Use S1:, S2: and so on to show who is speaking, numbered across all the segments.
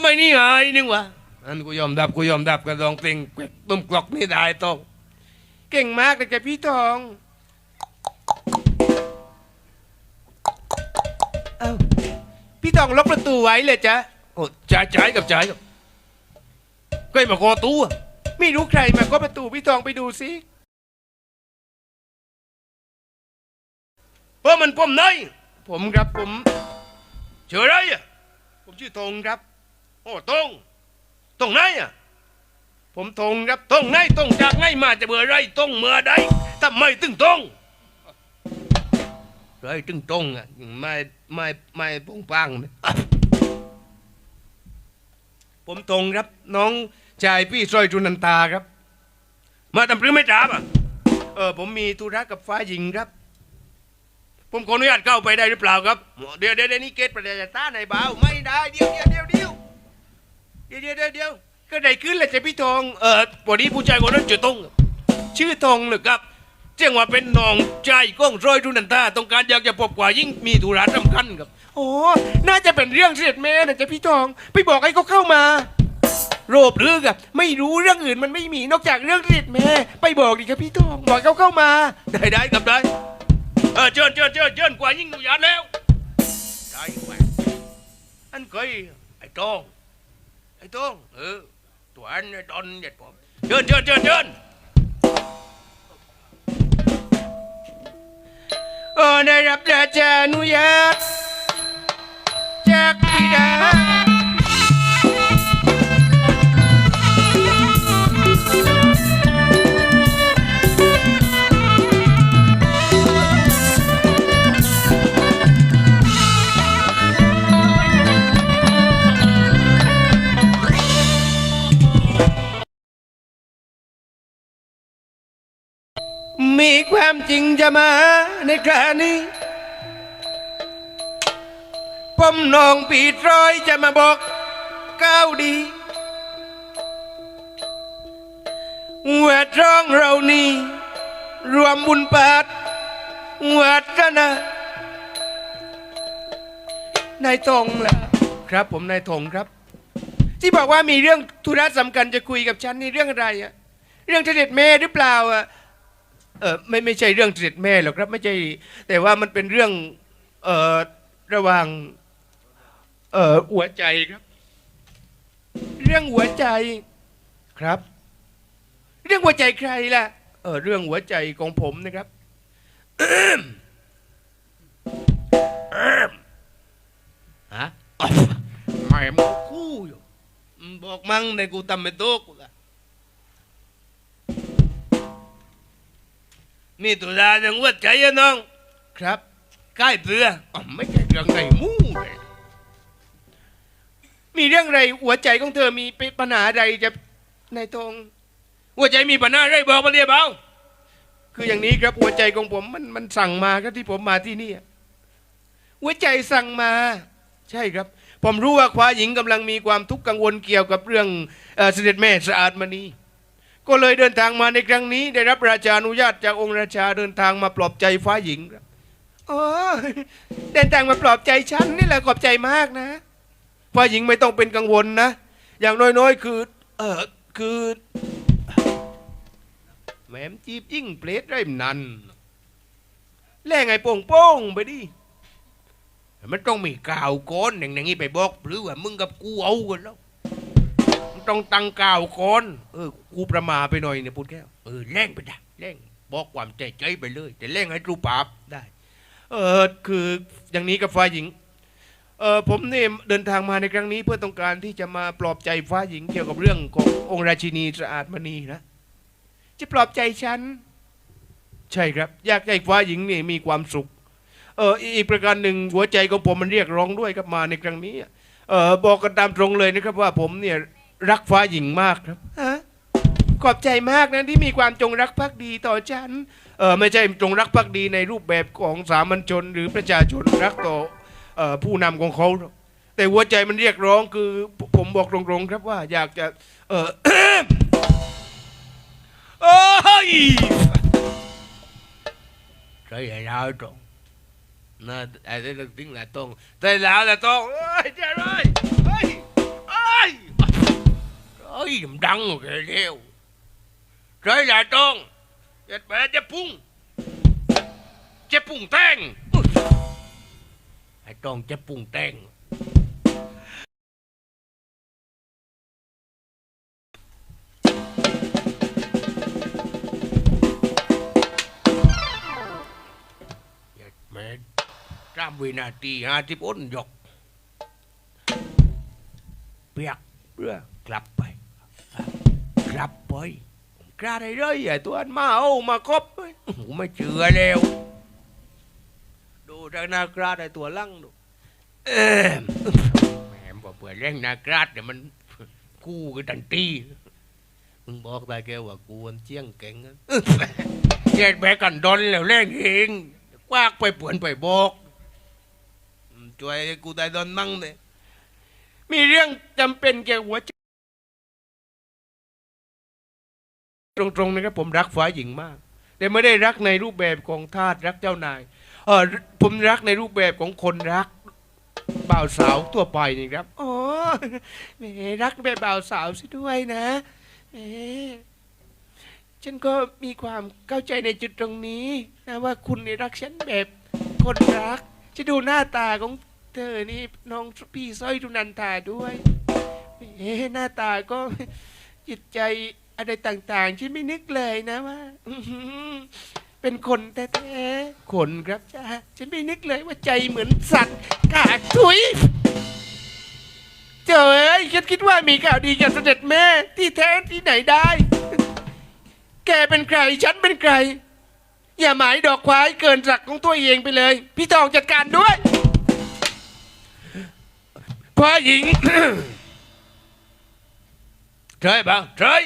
S1: ไมนี่หายนึงวะอันกูยอมดับกูยอมดับกระดองเพลงแกวกตุ้มกลอกนี่ได้ต้องเก่งมากเลยแกพี่ทองเอ้าพี่ทองล็อกประตูไว้เลยจ๊ะโอ้จ่ายจ่ายกับจ่ายกับใครมาคอตู้อะไม่รู้ใครมาก็ประตูพี่ทองไปดูสิเพราะมันผมไหนผมครับผมเชื่ออะไรอะผมชื่อธงครับ โอ้ธงธงไหนอะผมธงครับธงไหนธงจากไหนมาจะเบื่อไรธงเมื่อใดทำไมถึงธงไรถึงธงอะไม่ไม่ไม่ปงปังนะผมธงครับ น้องชายพี่ซอยจุนันตาครับ มาทำพรือไม่จ้าบอะเออผมมีธุระกับฟ้าหญิงครับ ผมขออนุญาตเข้าไปได้หรือเปล่าครับ เดี๋ยวเดี๋ยวนี่เกตประเดี๋ยวตาในเบาไม่ได้เดี๋ยวเดี๋ยวเดี๋ยว เดี๋ยวเดี๋ยวเดี๋ยวก็ได้ขึ้นเลยจ้ะพี่ทองเออวันนี้ผู้ชายคนนั้นชื่อตงชื่อทองหรือครับเจ้าว่าเป็นน้องชายก้องร้อยทุนันตาต้องการอยากจะพบกว่ายิ่งมีธุระสำคัญครับโอ้น่าจะเป็นเรื่องเสด็จแม่นะจ๊ะพี่ทอง ไปบอกให้เขาเข้ามาโรบเรื่องอะไม่รู้เรื่องอื่นมันไม่มีนอกจากเรื่องเสด็จแม่ไปบอกดิครับพี่ทองบอกเขาเข้ามา ได้ได้ครับได้เออเชิญเชิญเชิญเชิญกว่ายิ่งอยู่ยานแล้วได้แหวอันเคยไอ้ตอง ไอ้ต้งเออตัวอันไอ้ตอนเด็ดผมเชิญเชิญเชิญเชิญเออได้รับราชานุญาตจากบิดา มีความจริงจะมาในครานี้ผมน้องปีดร้อยจะมาบอกก้าวดีว่าร้องเรานี่ รวมบุญปาดวัดนะนายทงล่ะครับ ผมนายทงครับ ที่บอกว่ามีเรื่องธุระสำคัญจะคุยกับฉันนี่เรื่องอะไรอะเรื่องเสด็จแม่หรือเปล่าอะ เออไม่ไม่ใช่เรื่องเสด็จแม่หรอกครับไม่ใช่แต่ว่ามันเป็นเรื่องเออระหว่างเออหัวใจครับ เรื่องหัวใจครับ เรื่องหัวใจใครล่ะเออเรื่องหัวใจของผมนะครับฮะไม่มาคู่อยู่บอกมั่งในกูทำไม่โต๊ะกูละ นี่ตุลาจังหวัดใจอะน้อง ครับใกล้เสืออ๋อไม่ใช่เรื่องไงมู่เลยมีเรื่องอะไรหัวใจของเธอมีปัญหาอะไรจะนายตรงหัวใจมีปัญหาอะไรบอกมาเรียบเอาคืออย่างนี้ครับหัวใจของผมมันมันสั่งมาครับที่ผมมาที่นี่หัวใจสั่งมา ใช่ครับ ผมรู้ว่าควาหญิงกำลังมีความทุกข์กังวลเกี่ยวกับเรื่องเอ่อเสด็จแม่สะอาดมณี ก็เลยเดินทางมาในครั้งนี้ ได้รับราชานุญาตจากองค์ราชาเดินทางมาปลอบใจฟ้าหญิงครับโอ้เดินทางมาปลอบใจฉันนี่แหละขอบใจมากนะฟ้าหญิงไม่ต้องเป็นกังวลนะ อย่างน้อยๆ คือ เออคือแหมมจีบยิ่งเปรตไรนันแล่ไงโป่งโป้งๆไปดิมันต้องมีกาวก้อนอย่างนี้ไปบอกหรือว่ามึงกับกูเอากันแล้ว ต้องตั้งก่าวก่อนเออ กูประมาไปหน่อยเนี่ยพูดแก้วเออแรงไปได้แรงบอกความใจใจไปเลย แต่แรงให้รูปาพได้ เออคืออย่างนี้กับฝ่ายหญิง เออผมเนี่ยเดินทางมาในครั้งนี้เพื่อต้องการที่จะมาปลอบใจฟ้าหญิงเกี่ยวกับเรื่องขององค์ราชินีสะอาดมณีนะจะปลอบใจฉันใช่ครับ อยากให้ฟ้าหญิงนี่มีความสุข เอออีกประการหนึ่งหัวใจของผมมันเรียกร้องด้วยครับมาในครั้งนี้เออบอกกันตามตรงเลยนะครับว่าผมเนี่ย รักฟ้าหญิงมากครับฮะขอบใจมากนะที่มีความจงรักภักดีต่อฉัน เออไม่ใช่จงรักภักดีในรูปแบบของสามัญชน หรือประชาชนรักต่อเออผู้นำของเขา แต่หัวใจมันเรียกร้องคือผมบอกตรงๆครับว่าอยากจะ เออโอ้ยใช่แล้วตรงน่าไอ้เรื่องติ้งแหละตรงแต่แล้วแหละตรงเอ้ยเจ้าเลย มนดังแกเร็วใช่ละต้องเจ็ดแปดเจะพุ่งเจะพุ่งแตงไอ้ต้องเจะพุ่งแตงเจ็ดแปดสามวินาทีห้าสิบอ้นหยกเปียกเรือกลับ ไปกลับไปกล้าได้เลยไอ้ตัวอันมาเอามาครบเว้ยโอ้โหไม่เชื่อแล้ว ดูทางหนากราดไอ้ตัวลั่งดูเออแหมบอกเปิดเร่งนากราดเดี๋ยวมันกู้กันทันทีมึงบอกได้แกว่ากูมันเจียงเก่งเจ็ดแบกกันดอนแล้วแรงเองกวากไปเปื่อนไปบอกช่วยกูได้ดอนมั่งเลยมีเรื่องจำเป็นแกหัวใจ ตรงๆนะครับผมรักฝ่ายหญิงมาก แต่ไม่ได้รักในรูปแบบของทาสรักเจ้านายเออผมรักในรูปแบบของคนรักบ่าวสาวทั่วไปนี่ครับอ๋อแหมรักแบบบ่าวสาวซะด้วยนะแหมฉันก็มีความเข้าใจในจุดตรงนี้นะว่าคุณนี่รักฉันแบบคนรักจะดูหน้าตาของเธอนี่น้องพี่สร้อยทุนันทาด้วยเอ๊หน้าตาก็จิตใจ อะไรต่างๆฉันไม่นึกเลยนะว่าเป็นคนแท้ๆคนครับจ้าฉันไม่นึกเลยว่าใจเหมือนสัตว์กาถุยเจ้าเอ้ยฉันคิดว่ามีข่าวดีจากเสด็จแม่ ที่แท้ที่ไหนได้ แกเป็นใคร ฉันเป็นใคร อย่าหมายดอกควายเกินศักของตัวเองไปเลย พี่ตองจัดการด้วยควายหญิงใช่ปะใช่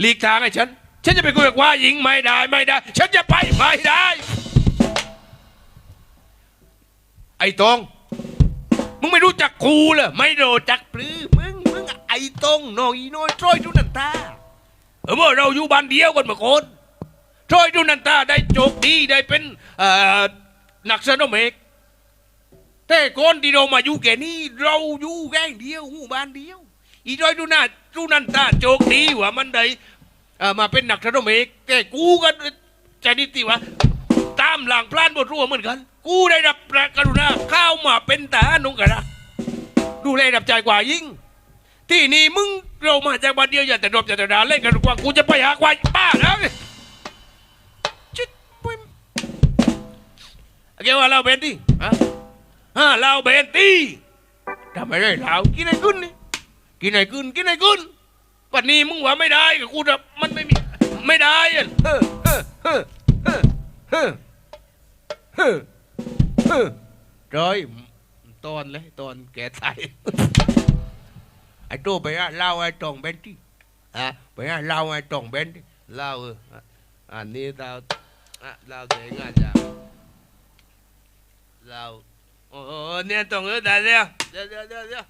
S1: หลีกทางให้ฉัน ฉันจะไปคุยกับควายหญิงไม่ได้ไม่ได้ ฉันจะไปไม่ได้ ไอ้ตรง มึงไม่รู้จักกูเหรอไม่รู้จักปลื้อมึงมึงไอ้ตรงน้องอีน้อยทรอยทุนันตาเออเมื่อเราอยู่บ้านเดียวกันมาคนทรอยทุนันตาได้โจกดีได้เป็นนักเซโนเมกแต่คนที่เรามาอยู่แก่นี้เราอยู่แค่เดียวหมู่บ้านเดียว อีจอยดูหน้าดูนันตาโจกดีว่ามันได้เอ่อมาเป็นหนักธนเมกแต่กูก็ใจนิติว่าตามหลังพลานบทรัวเหมือนกัน กูได้รับพระกรุณาเข้ามาเป็นทหารนุ่งกระดูแลรับใจกว่ายิ่ง ที่นี่มึงเรามาจากบ้านเดียวอย่าแต่รบอย่าแต่ดาเล่นกันกว่ากูจะไปหาควายป้าแล้วชิดปุ้มเกี่ยวว่าเราเป็นดิฮะฮะเราเบนตี้ทำไมได้เรากินไอ้กุนนี่ กินไอ้กุนกินไอ้กุนปัจนี้มึงว่าไม่ได้กับกูนะมันไม่มีไม่ได้อะเฮ้อเฮ้อเฮ้อเฮ้อเฮ้อเฮ้อเฮ้อร้อยตอนเลยตอนแกตายไอ้โตไปอะเล่าไอ้ตองเบนตี้อะไปอะเล่าไอ้ตองเบนตี้เล่าเอออะอันนี้เราอะเล่าเสียงานจ้ะเล่าโอ้โหเนี่ยตรงเออได้แล้วเดี๋ยวเดี๋ยวเดี๋ยว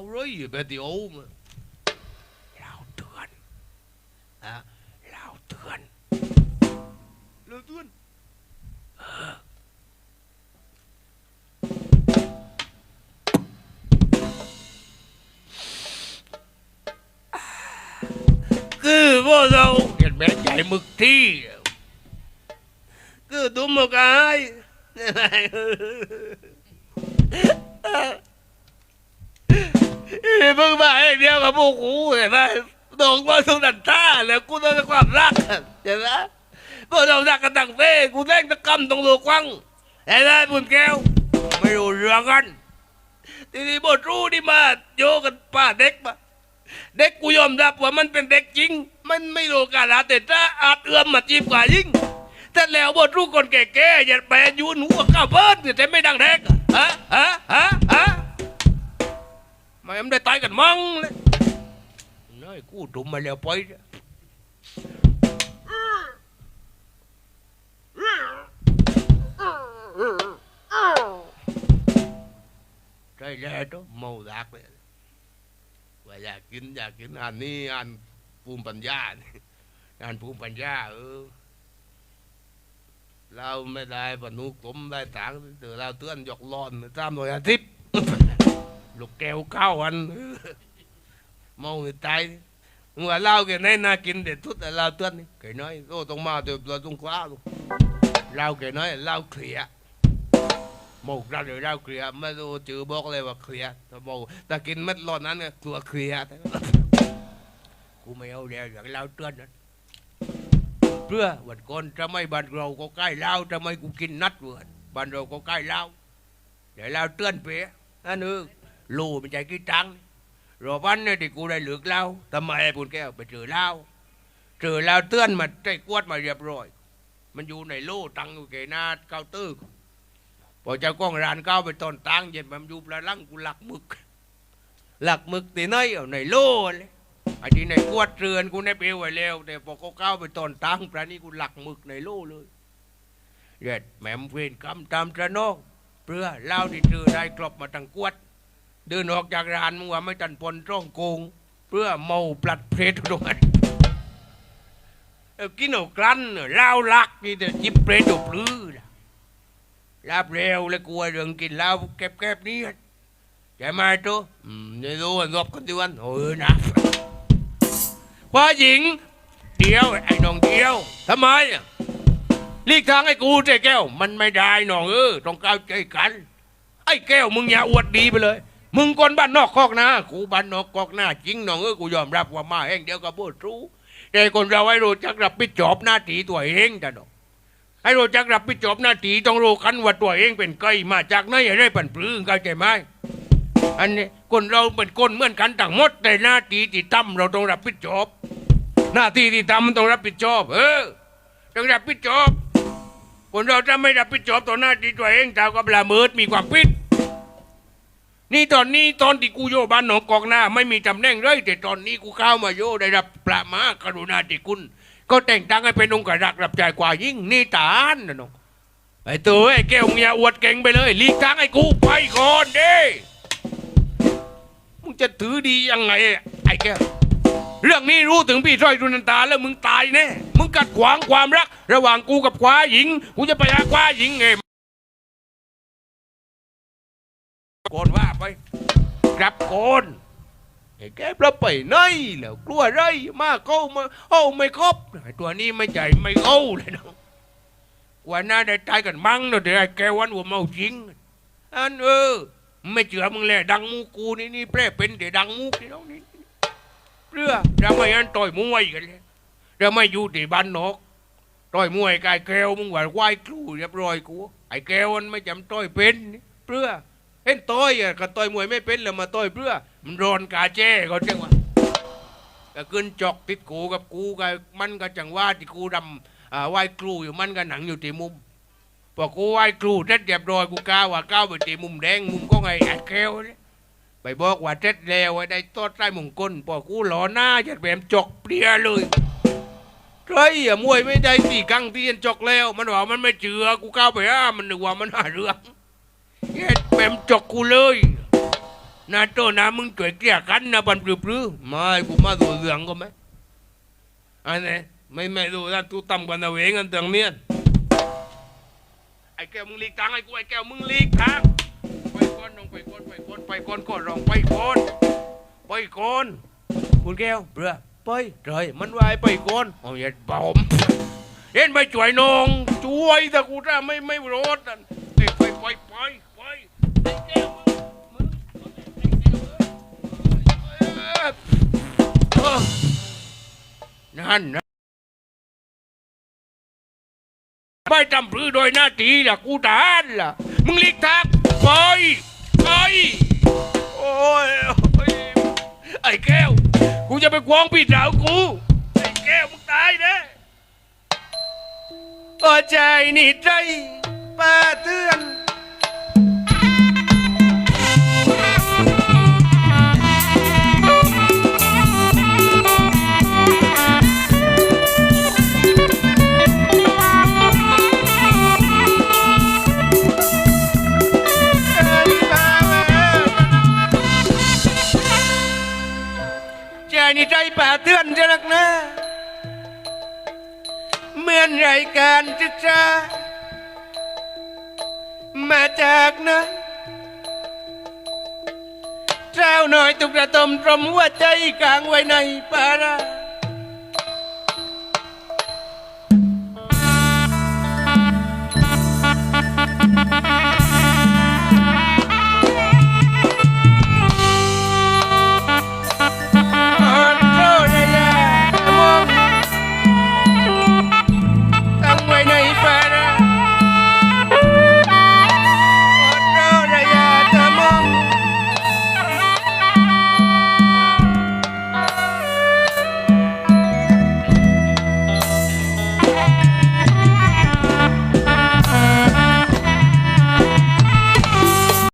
S1: เราเลยไปที่โอ้มเราเตือนอะเราเตือน เราเตือนคือพวกเราเห็นแม่ใหญ่มึกที่คือตุ้มกายเพิ่งมาไอ้เดียวกับพวกกูเห็นไหมโด่งว่าสุนันท่าแล้วกูต้องความรักเห็นไหมพวกเรารักกันตั้งเฟ้กูแรงตะกำตรงโลกวังเห็นไหมบุญแก้ว ไม่รู้เรื่องกันทีนี้บทรู้นี่มาโยกันป้าเด็กมาเด็กกูยอมรับว่ามันเป็นเด็กจริง มันไม่รู้การลาแต่ถ้าอาจเอื้อมมาจีบกว่ายิ่งแต่แล้วบทรู้คนแก่ๆอย่าไปยืนหัวก้าวเบิ้ลแต่ไม่ดังเด็กฮะฮะฮะฮะ ไม่มันได้ตายกันมั้งเลยน้อยกูดุมมาแล้วไปเนี่ยใช่แล้วต้องเมาดักเลยว่าอยากกินอยากกินอันนี้อันภูมิปัญญานี่งานภูมิปัญญาเออเราไม่ได้ปนุกผมได้ตังเดี๋ยวเราเตือนหยอกลอนตามหน่วยอาทิตย์ ลูกแก้วเก้าวันเออเมาให้ตายมึงว่าเหล้าแกไหนน่ากินเด็ดทุดแต่เหล้าเตือนนี่แกน้อยโอ้ต้องมาเดี๋ยวต้องคว้าลูกเหล้าแกน้อยเหล้าเคลียหมกเราเดี๋ยวเหล้าเคลียไม่รู้จือบอกเลยว่าเคลียแต่บอกแต่กินเม็ดร้อนนั้นเนี่ยกลัวเคลียกูไม่เอาแล้วอยางเหล้าเตือนนั้นเพื่อวันก่อนจะไม่บ้านเราก็ใกล้เหล้าจะไม่กูกินนัดเวิร์นบ้านเราก็ใกล้เหล้าเดี๋ยวเหล้าเตือนเป๊ะนั่นเลูมันใจกี่ตังค์รอวันเนี่ยที่กูได้เหลือกเหล้าทำไมไอ้ปุ่นแก้วไปเจอเหล้าเจอเหล้าเตือนมาใจกวดมาเรียบร้อย มันอยู่ในล่ตังอยู่เกนาเก้าตื้อพอเจ้ากล้องร้านเก้าไปตอนตังเย็นมันอยู่ประลังกูหลักมึก หลักมึกตีน้อยเอาในล่เลยไอ้ที่ในกวดเรือนกูในเปลวไว้แล้วแต่พอเขาก้าไปตอนตังปลานี่กูหลักมึกในโลเลยเด็ดแหม่มเวนกำตามตระนองเพื่อเล่าที่เธอได้กลบมาตั้งกวด เดินออกจากร้านมึงว่าไม่ตันปนจ้องโกง เพื่อเมาปลัดเพลทตรงนั้นกินเอากลั้นเล่าลักนี่แต่จิบเพลทปลื้อล่ะลาบเร็วเลยกลัวเรื่องกินเหล้าแก็บๆนี้ใช่ไหมตัวอืมไม่รู้ว่ารบกันดีวันโอ้ยนะว่าหญิงเดียวไอ้น้องเดียวทำไมลีกทางให้กูใจแก้ว มันไม่ได้น้องเออต้องก้าวใจกัน ไอ้แก้วมึงอย่าอวดดีไปเลย มึงคนบ้านนอกคอกนากูบ้านนอกคอกนาจริงน้องเออกูยอมรับว่ามาเองเดียวกับพูดรู้แต่คนเราให้รู้จักรับผิดชอบหน้าที่ตัวเองจ้ะน้องให้รู้จักรับผิดชอบหน้าที่ต้องรู้กันว่าตัวเองเป็นใครมาจากไหนอะไรปั่นปลื้งเข้าใจไหมอันนี้คนเราเป็นคนเหมือนกันต่างหมดแต่หน้าที่ที่ทำเราต้องรับผิดชอบ หน้าที่ที่ทำมันต้องรับผิดชอบ เออต้องรับผิดชอบคนเราถ้าไม่รับผิดชอบต่อหน้าที่ตัวเองเท่ากับละเมิดมีความผิด นี่ตอนนี้ตอนที่กูโยบ้านหนองกอกหน้า ไม่มีตำแหน่งเลยแต่ตอนนี้กูเข้ามาโยได้รับประมากรุณาธิคุณ ก็แต่งตั้งให้เป็นองค์กรักรับใจกว่ายิ่งนี่ตานนะน้องไอ้ตัวไอ้แก้วมึงอย่าอวดเก่งไปเลยลีกทางให้กูไปก่อนเด้มึงจะถือดียังไงไอ้แก้วเรื่องนี้รู้ถึงพี่ร้อยดุนันตาแล้วมึงตายแน่มึงกัดขวางความรัก ระหว่างกูกับคว้าหญิงกูจะไปหาคว้าหญิงไง กลับโกนไอ้แก้วเราไปไหนแล้วกลัวไรมาเข้ามาเอ้าไม่ครบตัวนี้ไม่ใจไม่เข้าเลยนะกว่าหน้าได้ตายกันมั้งเนอะเดี๋ยวไอ้แก้วันหัวเมาจริงอันเออ ไม่เชื่อมึงแหละดังมูกูนี่นี่แปรเป็นแต่ดังมูกนี่น้องนี่เพื่อเราไม่อันต่อยมวยกันเลยเราไม่อยู่ที่บ้านนอกต่อยมวยกายแก้วมึงว่าไหวครูเรียบร้อยกูไอ้แก้วมันไม่จำต่อยเป็นเพื่อ เห็นต่อยอะก็ต่อยมวยไม่เป็นแล้วมาต่อยเพื่อ มันร้อนกาแจ้ก็จังวะก็ขึ้นจอกติดกูกับกูกับมันก็จังว่าที่กูดำอ่าไหวครูอยู่มันก็หนังอยู่ที่มุมพอกูไหว้ครูเสร็จเรียบร้อยกูก้าวว่าก้าวไปตีมุมแดงมุมก็ไงไอ้แก้วเนี่ยไปบอกว่าเสร็จแล้วไอ้ได้ตอดใต้มงคลพอกูหล่อหน้าจะแบบจกเปรียเลยใครอะมวยไม่ได้สี่ครั้งที่ยันจกแล้ว มันว่ามันไม่เชื่อกูก้าวไปอ้ามันนึกว่ามันหาเรื่องเฮ็ด แบบจกกูเลยนาโตนะมึงช่วยเกลี่ยกันนะบันปลื้อไม่กูมาดูเรื่องก็ไหมอันนี้ไม่ไม่ดูนะตูต่ำกว่านาเวงกันเตืองเนียนไอ้แก้วมึงลีกทางไอ้กูไอ้แก้วมึงลีกทางไปก่อนน้องไปก่อนไปก่อนไปก่อนก่อนร้องไปก่อนไปก่อนคุณแก้วเบื่อไปเฉยมันวายไปก่อนเอาอย่าบอมเห็นไปช่วยน้องช่วยแต่กูถ้าไม่ไม่รอดนั่นไปไปไปไป นั่นนะไม่จำพื้โดยหน้าที่ล่ะกูทหานล่ะ มึงหลีกทางไปไปโอ้ยโอ้ยไอ้แก้ว กูจะไปควงพี่สาวกู ไอ้แก้วมึงตายนะโอ้ใจนี่ใจป้าเตือน นี่ใจป่าเตือนจะนักนะเหมือนรายการจะจ้ามาจากนะเจ้าหน่อยตุกระตมตรมหัวใจกลางไว้ในป่ารา